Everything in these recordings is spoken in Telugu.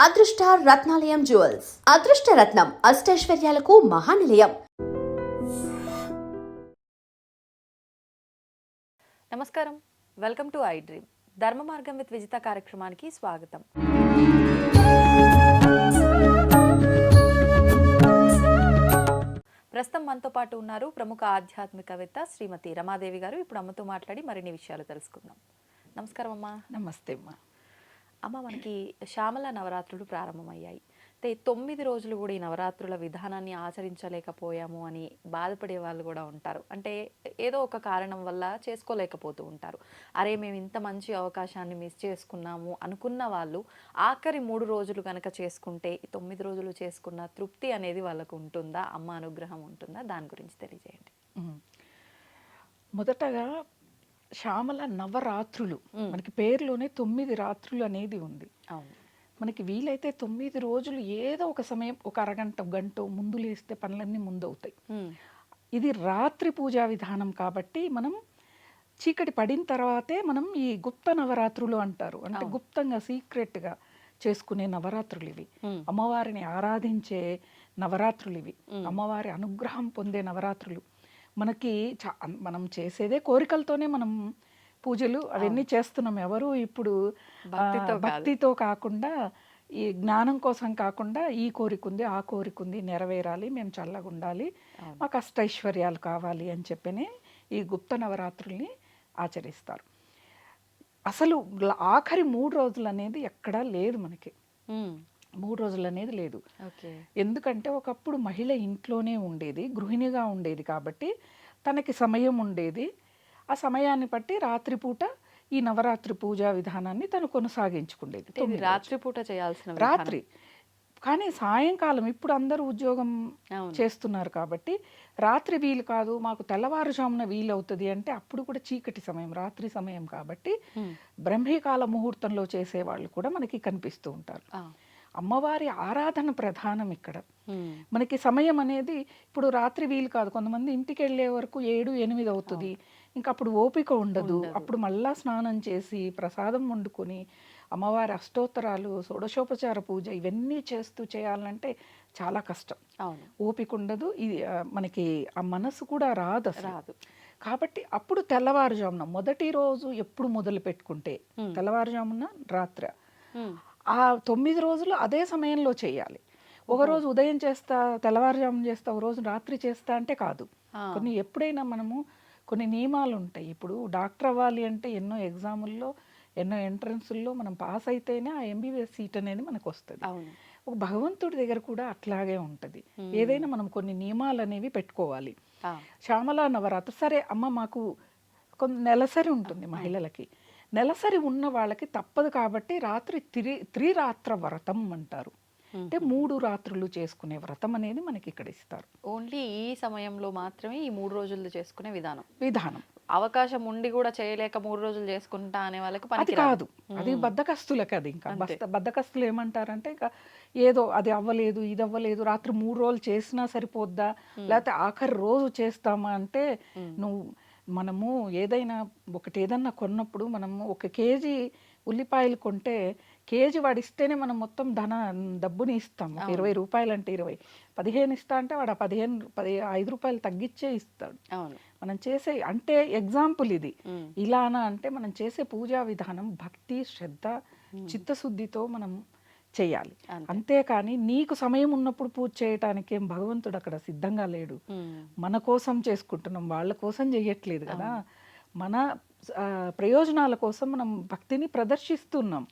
అదృష్ట రత్నాలయం జ్యువెల్స్. అదృష్ట రత్నం అష్టైశ్వర్యాలకు మహానిలయం. నమస్కారం. Welcome to I dream. ధర్మ మార్గం విత్ విజిత కార్యక్రమానికి స్వాగతం. ప్రస్తుతం మనతో పాటు ఉన్నారు ప్రముఖ ఆధ్యాత్మికవేత్త శ్రీమతి రమాదేవి గారు. ఇప్పుడు అమ్మతో మాట్లాడి మరిన్ని విషయాలు తెలుసుకుందాం. నమస్కారం అమ్మా. నమస్తే అమ్మా. అమ్మ మనకి శ్యామల నవరాత్రులు ప్రారంభమయ్యాయి. అయితే తొమ్మిది రోజులు కూడా ఈ నవరాత్రుల విధానాన్ని ఆచరించలేకపోయాము అని బాధపడే వాళ్ళు కూడా ఉంటారు. అంటే ఏదో ఒక కారణం వల్ల చేసుకోలేకపోతూ ఉంటారు. అరే మేము ఇంత మంచి అవకాశాన్ని మిస్ చేసుకున్నాము అనుకున్న వాళ్ళు ఆఖరి మూడు రోజులు కనుక చేసుకుంటే ఈ తొమ్మిది రోజులు చేసుకున్న తృప్తి అనేది వాళ్ళకు ఉంటుందా? అమ్మ అనుగ్రహం ఉంటుందా? దాని గురించి తెలియజేయండి. మొదటగా శ్యామల నవరాత్రులు. మనకి పేరులోనే తొమ్మిది రాత్రులు అనేది ఉంది మనకి వీలైతే తొమ్మిది రోజులు ఏదో ఒక సమయం ఒక అరగంట గంట ముందు లేస్తే పనులన్నీ ముందవుతాయి. ఇది రాత్రి పూజా విధానం కాబట్టి మనం చీకటి పడిన తర్వాతే మనం ఈ గుప్త నవరాత్రులు అంటారు అంటే. గుప్తంగా సీక్రెట్గా చేసుకునే నవరాత్రులు ఇవి. అమ్మవారిని ఆరాధించే నవరాత్రులు ఇవి మ్మ్. అమ్మవారి అనుగ్రహం పొందే నవరాత్రులు మనకి చా మనం చేసేదే కోరికలతోనే మనం పూజలు అవన్నీ చేస్తున్నాం. ఎవరు ఇప్పుడు భక్తితో కాకుండా ఈ జ్ఞానం కోసం కాకుండా ఈ కోరిక ఉంది ఆ కోరిక ఉంది నెరవేరాలి మేము చల్లగా ఉండాలి. మాకు అష్టైశ్వర్యాలు కావాలి అని చెప్పని ఈ గుప్త నవరాత్రుల్ని ఆచరిస్తారు. అసలు ఆఖరి మూడు రోజులు అనేది ఎక్కడా లేదు మనకి. మూడు రోజులు అనేది లేదు ఎందుకంటే ఒకప్పుడు మహిళ ఇంట్లోనే ఉండేది గృహిణిగా ఉండేది కాబట్టి తనకి సమయం ఉండేది ఆ సమయాన్ని బట్టి రాత్రిపూట ఈ నవరాత్రి పూజా విధానాన్ని తను కొనసాగించుకుండేది. రాత్రిపూట చేయాల్సిన. రాత్రి కానీ సాయంకాలం ఇప్పుడు అందరూ ఉద్యోగం. చేస్తున్నారు కాబట్టి రాత్రి వీలు కాదు మాకు తెల్లవారుజామున వీలు అవుతుంది అంటే అప్పుడు కూడా చీకటి సమయం రాత్రి సమయం కాబట్టి. బ్రహ్మీకాల ముహూర్తంలో చేసే వాళ్ళు కూడా మనకి కనిపిస్తూ ఉంటారు. అమ్మవారి ఆరాధన ప్రధానం ఇక్కడ. మనకి సమయం అనేది ఇప్పుడు రాత్రి వీలు కాదు. కొంతమంది ఇంటికి వెళ్ళే వరకు ఏడు ఎనిమిది అవుతుంది. ఇంకా అప్పుడు ఓపిక ఉండదు. అప్పుడు మళ్ళా స్నానం చేసి ప్రసాదం వండుకొని అమ్మవారి అష్టోత్తరాలు షోడశోపచార పూజ ఇవన్నీ చేస్తూ చేయాలంటే చాలా కష్టం. ఓపిక ఉండదు. ఇది మనకి ఆ మనసు కూడా రాదు అసలు. రాదు. కాబట్టి అప్పుడు తెల్లవారుజామున మొదటి రోజు ఎప్పుడు మొదలు పెట్టుకుంటే. తెల్లవారుజామున రాత్రి. ఆ తొమ్మిది రోజులు అదే సమయంలో చేయాలి. ఒక రోజు ఉదయం చేస్తా తెల్లవారుజామున చేస్తా ఒక రోజు రాత్రి చేస్తా అంటే కాదు. కొన్ని ఎప్పుడైనా మనము కొన్ని నియమాలు ఉంటాయి. ఇప్పుడు డాక్టర్ అవ్వాలి అంటే ఎన్నో ఎగ్జాముల్లో ఎన్నో ఎంట్రన్స్ల్లో మనం పాస్ అయితేనే ఆ ఎంబీబీఎస్ సీట్ అనేది మనకు వస్తుంది ఒక భగవంతుడి దగ్గర కూడా అట్లాగే ఉంటుంది. ఏదైనా మనం కొన్ని నియమాలు అనేవి పెట్టుకోవాలి. శ్యామల నవరాత్రి సరే అమ్మ మాకు కొంత నెలసరి ఉంటుంది మహిళలకి. నెలసరి ఉన్న వాళ్ళకి తప్పదు కాబట్టి రాత్రి త్రి త్రిరాత్ర వ్రతం అంటారు. అంటే మూడు రాత్రులు చేసుకునే వ్రతం అనేది మనకి ఇక్కడ ఇస్తారు. ఓన్లీ ఈ సమయంలో మాత్రమే ఈ మూడు రోజులు చేసుకునే విధానం. విధానం. అవకాశం ఉండి కూడా చేయలేక మూడు రోజులు చేసుకుంటా అనే వాళ్ళకి అది కాదు. అది బద్దకస్తులకు అది ఇంకా. బద్దకస్తులు ఏమంటారంటే ఇంకా ఏదో అది అవ్వలేదు ఇది అవ్వలేదు రాత్రి మూడు రోజులు చేసినా సరిపోద్దా? లేకపోతే ఆఖరి రోజు చేస్తామా అంటే నువ్వు మనము ఏదైనా ఒకటి ఏదన్నా కొన్నప్పుడు మనము ఒక కేజీ ఉల్లిపాయలు కొంటే కేజీ వాడు ఇస్తేనే మనం మొత్తం ధన డబ్బుని ఇస్తాం ఒక ఇరవై రూపాయలు అంటే ఇరవై. పదిహేను ఇస్తా అంటే వాడు ఆ పదిహేను పది ఐదు రూపాయలు తగ్గించే ఇస్తాడు. మనం చేసే అంటే ఎగ్జాంపుల్ ఇది. ఇలానా అంటే మనం చేసే పూజా విధానం భక్తి శ్రద్ధ చిత్తశుద్ధితో మనం చేయాలి. అంతే. అంతేకాని నీకు సమయం ఉన్నప్పుడు పూజ చేయటానికి ఏం భగవంతుడు అక్కడ సిద్ధంగా లేడు. మన కోసం చేసుకుంటున్నాం వాళ్ళ కోసం చేయట్లేదు కదా. మన ప్రయోజనాల కోసం మనం భక్తిని ప్రదర్శిస్తున్నాం.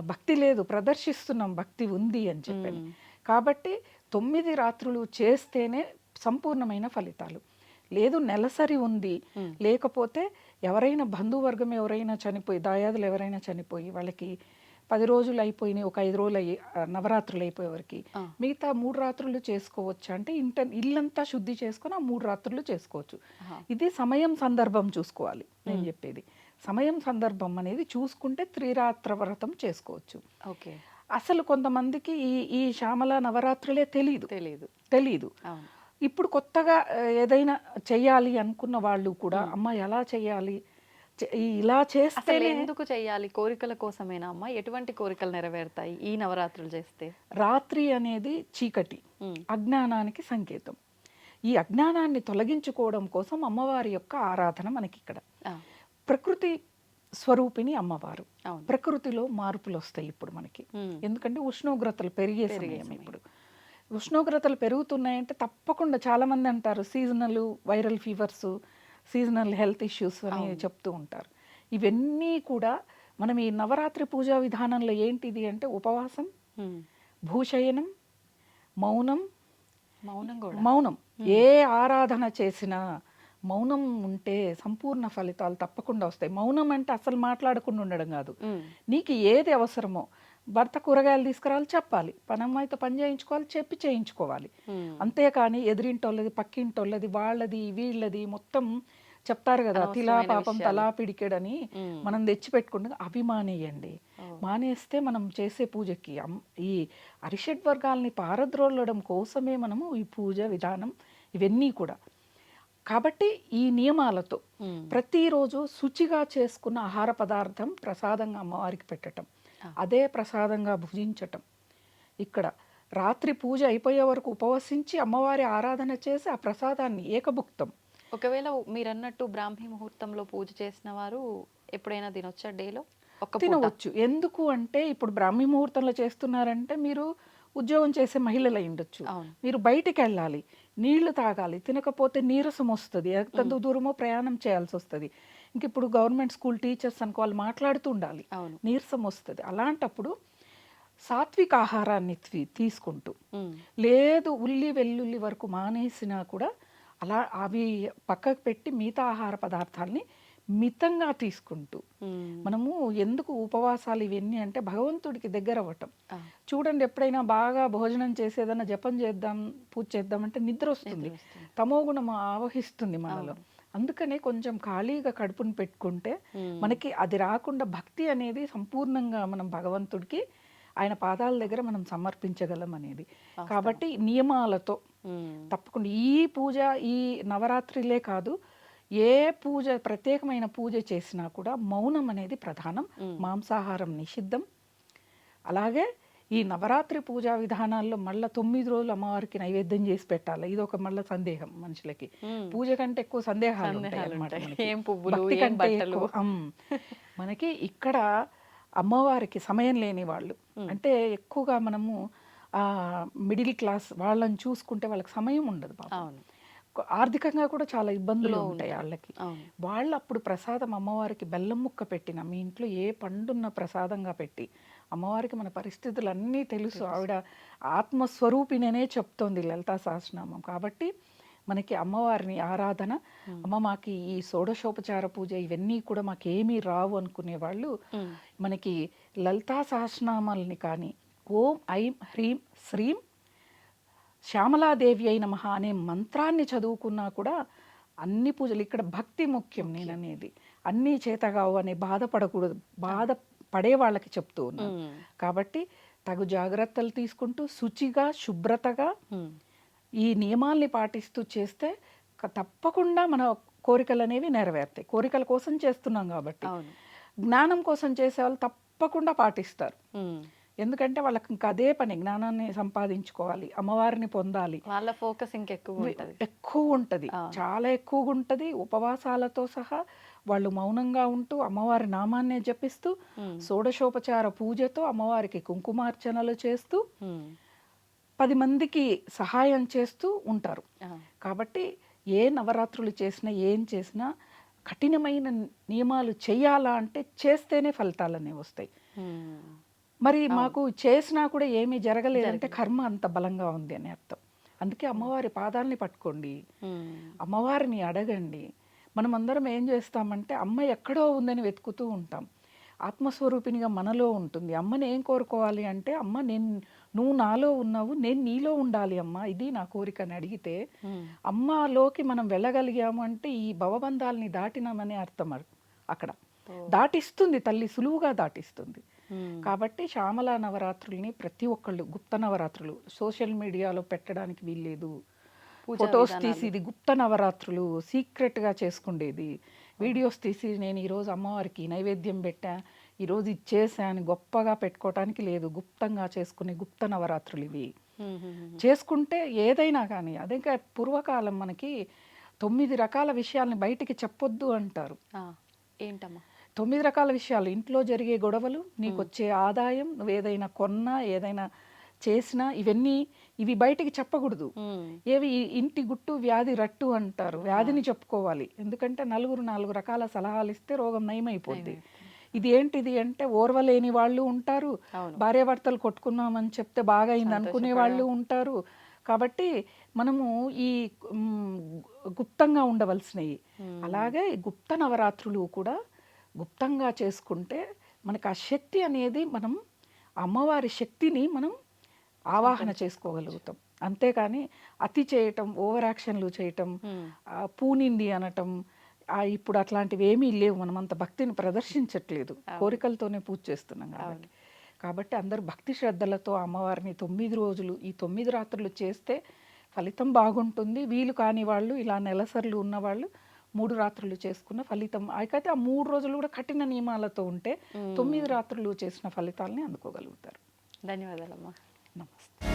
భక్తి లేదు ప్రదర్శిస్తున్నాం భక్తి ఉంది అని చెప్పని. కాబట్టి తొమ్మిది రాత్రులు చేస్తేనే సంపూర్ణమైన ఫలితాలు. లేదు నెలసరి ఉంది. లేకపోతే ఎవరైనా బంధువర్గం ఎవరైనా చనిపోయి దాయాదులు ఎవరైనా చనిపోయి వాళ్ళకి పది రోజులు అయిపోయినాయి ఒక ఐదు రోజులు అయ్యి నవరాత్రులు అయిపోయేవరకు ఆ. మిగతా మూడు రాత్రులు చేసుకోవచ్చు? అంటే ఇంట ఇల్లంతా శుద్ధి చేసుకొని ఆ మూడు రాత్రులు చేసుకోవచ్చు. ఇది సమయం సందర్భం చూసుకోవాలి నేను చెప్పేది. సమయం సందర్భం అనేది చూసుకుంటే త్రిరాత్ర వ్రతం చేసుకోవచ్చు. ఓకే. అసలు కొంతమందికి ఈ ఈ శ్యామల నవరాత్రులే తెలియదు తెలియదు తెలీదు. అవును. ఇప్పుడు కొత్తగా ఏదైనా చెయ్యాలి అనుకున్న వాళ్ళు కూడా అమ్మ ఎలా చెయ్యాలి ఇలా చేస్తేనే ఎందుకు చేయాలి? కోరికల కోసమేనా అమ్మా? ఎటువంటి కోరికలు నెరవేరుతాయి ఈ నవరాత్రులు చేస్తే? రాత్రి అనేది చీకటి అజ్ఞానానికి సంకేతం. ఈ అజ్ఞానాన్ని తొలగించుకోవడం కోసం అమ్మవారి యొక్క ఆరాధన మనకి ఇక్కడ ప్రకృతి స్వరూపిణి అమ్మవారు. ప్రకృతిలో మార్పులు వస్తాయి ఇప్పుడు మనకి. ఎందుకంటే ఉష్ణోగ్రతలు పెరిగే సమయం. ఇప్పుడు. ఉష్ణోగ్రతలు పెరుగుతున్నాయంటే తప్పకుండా చాలా మంది అంటారు seasonal viral fevers seasonal health issues అని. చెప్తూ ఉంటారు. ఇవన్నీ కూడా మనం ఈ నవరాత్రి పూజా విధానంలో ఏంటిది అంటే ఉపవాసం భూషయనం మౌనం మౌనం కూడా. మౌనం. ఏ ఆరాధన చేసినా మౌనం ఉంటే సంపూర్ణ ఫలితాలు తప్పకుండా వస్తాయి. మౌనం అంటే అసలు మాట్లాడకుండా ఉండడం కాదు. నీకు ఏది అవసరమో భర్త కూరగాయలు తీసుకురావాలి చెప్పాలి. పనమ్మాయితో పని చేయించుకోవాలి చెప్పి చేయించుకోవాలి. అంతేకాని ఎదిరింటోళ్ళది పక్కింటోళ్ళది వాళ్ళది వీళ్ళది మొత్తం చెప్తారు కదా తిలా పాపం. తలా పిడికెడని మనం తెచ్చిపెట్టుకుంటే అవి మానేయండి. మానేస్తే మనం చేసే పూజకి ఈ అరిషడ్ వర్గాల్ని పారద్రోలడం కోసమే మనము ఈ పూజ విధానం ఇవన్నీ కూడా. కాబట్టి ఈ నియమాలతో ప్రతిరోజు శుచిగా చేసుకున్న ఆహార పదార్థం ప్రసాదంగా అమ్మవారికి పెట్టటం. ఆ. అదే ప్రసాదంగా భుజించటం. ఇక్కడ రాత్రి పూజ అయిపోయే వరకు ఉపవసించి అమ్మవారి ఆరాధన చేసి ఆ ప్రసాదాన్ని ఏకభుక్తం. ఒకవేళ మీరు అన్నట్టు బ్రాహ్మీ ముహూర్తంలో పూజ చేసిన వారు ఎప్పుడైనా తినొచ్చా డేలో? తినవచ్చు. ఎందుకు అంటే ఇప్పుడు బ్రాహ్మీ ముహూర్తంలో చేస్తున్నారంటే మీరు ఉద్యోగం చేసే మహిళలు ఉండొచ్చు. మీరు బయటికి వెళ్ళాలి. నీళ్ళు తాగాలి. తినకపోతే నీరసం వస్తుంది. ఎంత దూరమో ప్రయాణం చేయాల్సి వస్తుంది ఇంక ఇప్పుడు గవర్నమెంట్ స్కూల్ టీచర్స్ అనుకో వాళ్ళు మాట్లాడుతూ ఉండాలి. నీరసం వస్తుంది. అలాంటప్పుడు సాత్విక ఆహారాన్ని తీసుకుంటూ లేదు ఉల్లి వెల్లుల్లి వరకు మానేసినా కూడా అలా అవి పక్కకు పెట్టి మిగతా ఆహార పదార్థాలని మితంగా తీసుకుంటూ మనము ఎందుకు ఉపవాసాలు ఇవన్నీ అంటే భగవంతుడికి దగ్గర అవ్వటం. చూడండి ఎప్పుడైనా బాగా భోజనం చేసేదన్నా జపం చేద్దాం పూజ చేద్దాం అంటే నిద్ర వస్తుంది. నిద్ర వస్తుంది. తమో గుణం ఆవహిస్తుంది మనలో. అందుకనే కొంచెం ఖాళీగా కడుపుని పెట్టుకుంటే మనకి అది రాకుండా భక్తి అనేది సంపూర్ణంగా మనం భగవంతుడికి ఆయన పాదాల దగ్గర మనం సమర్పించగలం అనేది. కాబట్టి నియమాలతో తప్పకుండా ఈ పూజ ఈ నవరాత్రిలే కాదు ఏ పూజ ప్రత్యేకమైన పూజ చేసినా కూడా మౌనం అనేది ప్రధానం. మాంసాహారం నిషిద్ధం. అలాగే ఈ నవరాత్రి పూజా విధానాల్లో మళ్ళీ తొమ్మిది రోజులు అమ్మవారికి నైవేద్యం చేసి పెట్టాలి. ఇది ఒక మళ్ళీ సందేహం మనుషులకి. పూజ కంటే ఎక్కువ సందేహాలు. మనకి. ఇక్కడ అమ్మవారికి సమయం లేని వాళ్ళు. అంటే ఎక్కువగా మనము ఆ మిడిల్ క్లాస్ వాళ్ళని చూసుకుంటే వాళ్ళకి సమయం ఉండదు పాపం. ఆర్థికంగా కూడా చాలా ఇబ్బందులు ఉంటాయి వాళ్ళకి. వాళ్ళు అప్పుడు ప్రసాదం అమ్మవారికి బెల్లం ముక్క పెట్టిన మీ ఇంట్లో ఏ పండున్న ప్రసాదంగా పెట్టి అమ్మవారికి మన పరిస్థితులు అన్నీ తెలుసు. ఆవిడ ఆత్మస్వరూపిణనే చెప్తోంది లలితా సహస్రనామం. కాబట్టి మనకి అమ్మవారిని ఆరాధన అమ్మ మాకు ఈ షోడశోపచార పూజ ఇవన్నీ కూడా మాకేమీ రావు అనుకునే వాళ్ళు మనకి లలితా సహస్రనామాలని కానీ ఓం ఐం హ్రీం శ్రీం శ్యామలాదేవి అయిన మహా అనే మంత్రాన్ని చదువుకున్నా కూడా అన్ని పూజలు ఇక్కడ భక్తి ముఖ్యం నేను అనేది అన్నీ చేతగావు అనే బాధపడకూడదు. బాధ పడే వాళ్ళకి చెప్తూ ఉన్నాను కాబట్టి తగు జాగ్రత్తలు తీసుకుంటూ శుచిగా శుభ్రతగా ఈ నియమాల్ని పాటిస్తూ చేస్తే తప్పకుండా మన కోరికలు అనేవి నెరవేరుతాయి. కోరికల కోసం చేస్తున్నాం కాబట్టి. జ్ఞానం కోసం చేసేవాళ్ళు తప్పకుండా పాటిస్తారు. ఎందుకంటే వాళ్ళకి ఇంకా అదే పని జ్ఞానాన్ని సంపాదించుకోవాలి అమ్మవారిని పొందాలి. వాళ్ళ ఫోకస్ ఇంకెక్కువ ఎక్కువ ఉంటది. చాలా ఎక్కువగా ఉంటది. ఉపవాసాలతో సహా వాళ్ళు మౌనంగా ఉంటూ అమ్మవారి నామాన్నే జపిస్తూ షోడశోపచార పూజతో అమ్మవారికి కుంకుమార్చనలు చేస్తూ పది మందికి సహాయం చేస్తూ ఉంటారు. కాబట్టి ఏ నవరాత్రులు చేసినా ఏం చేసినా కఠినమైన నియమాలు చేయాలా అంటే చేస్తేనే ఫలితాలు అనేవి వస్తాయి. మరి మాకు చేసినా కూడా ఏమీ జరగలేదంటే కర్మ అంత బలంగా ఉంది అని అర్థం. అందుకే అమ్మవారి పాదాలని పట్టుకోండి. అమ్మవారిని అడగండి. మనం అందరం ఏం చేస్తామంటే అమ్మ ఎక్కడో ఉందని వెతుకుతూ ఉంటాం. ఆత్మస్వరూపినిగా మనలో ఉంటుంది. అమ్మని ఏం కోరుకోవాలి అంటే అమ్మ నేను నువ్వు నాలో ఉన్నావు నేను నీలో ఉండాలి అమ్మ ఇది నా కోరిక అని అడిగితే అమ్మలోకి మనం వెళ్ళగలిగాము అంటే ఈ భవబంధాలని దాటినామనే అర్థం అర్- అక్కడ. దాటిస్తుంది తల్లి సులువుగా దాటిస్తుంది. కాబట్టి శ్యామల నవరాత్రుల్ని ప్రతి ఒక్కళ్ళు గుప్త నవరాత్రులు సోషల్ మీడియాలో పెట్టడానికి వీల్లేదు. ఫొటోస్. తీసి ఇది గుప్త నవరాత్రులు సీక్రెట్గా చేసుకుండేది. వీడియోస్ తీసి నేను ఈరోజు అమ్మవారికి నైవేద్యం పెట్టా. ఈరోజు ఇది చేశా అని గొప్పగా పెట్టుకోవటానికి లేదు. గుప్తంగా చేసుకునే గుప్త నవరాత్రులు ఇవి. చేసుకుంటే ఏదైనా కానీ అదే ఇంకా పూర్వకాలం మనకి తొమ్మిది రకాల విషయాల్ని బయటికి చెప్పొద్దు అంటారు. ఏంటమ్మా? తొమ్మిది రకాల విషయాలు. ఇంట్లో జరిగే గొడవలు నీకు వచ్చే ఆదాయం నువ్వు ఏదైనా కొన్నా ఏదైనా చేసినా ఇవన్నీ ఇవి బయటికి చెప్పకూడదు. ఏవి ఇంటి గుట్టు వ్యాధి రట్టు అంటారు. వ్యాధిని చెప్పుకోవాలి. ఎందుకంటే నలుగురు నాలుగు రకాల సలహాలు ఇస్తే రోగం నయమైపోద్ది. ఇది ఏంటిది అంటే ఓర్వలేని వాళ్ళు ఉంటారు. భార్యాభర్తలు కొట్టుకున్నామని చెప్తే బాగా అయింది అనుకునే వాళ్ళు ఉంటారు. కాబట్టి మనము ఈ గుప్తంగా ఉండవలసినవి. అలాగే గుప్త నవరాత్రులు కూడా గుప్తంగా చేసుకుంటే మనకు ఆ శక్తి అనేది మనం అమ్మవారి శక్తిని మనం ఆవాహన చేసుకోగలుగుతాం. అంతేకాని అతి చేయటం ఓవర్ యాక్షన్లు చేయటం పూనింది అనటం ఇప్పుడు అట్లాంటివి ఏమీ లేవు. మనం అంత భక్తిని ప్రదర్శించట్లేదు. కోరికలతోనే పూజ చేస్తున్నాం కాబట్టి. కాబట్టి అందరూ భక్తి శ్రద్ధలతో అమ్మవారిని తొమ్మిది రోజులు ఈ తొమ్మిది రాత్రులు చేస్తే ఫలితం బాగుంటుంది. వీలు కాని వాళ్ళు ఇలా నెలసర్లు ఉన్నవాళ్ళు మూడు రాత్రులు చేసుకున్న ఫలితం. అయితే ఆ మూడు రోజులు కూడా కఠిన నియమాలతో ఉంటే తొమ్మిది రాత్రులు చేసిన ఫలితాలని అందుకోగలుగుతారు. ధన్యవాదాలమ్మా. నమస్తే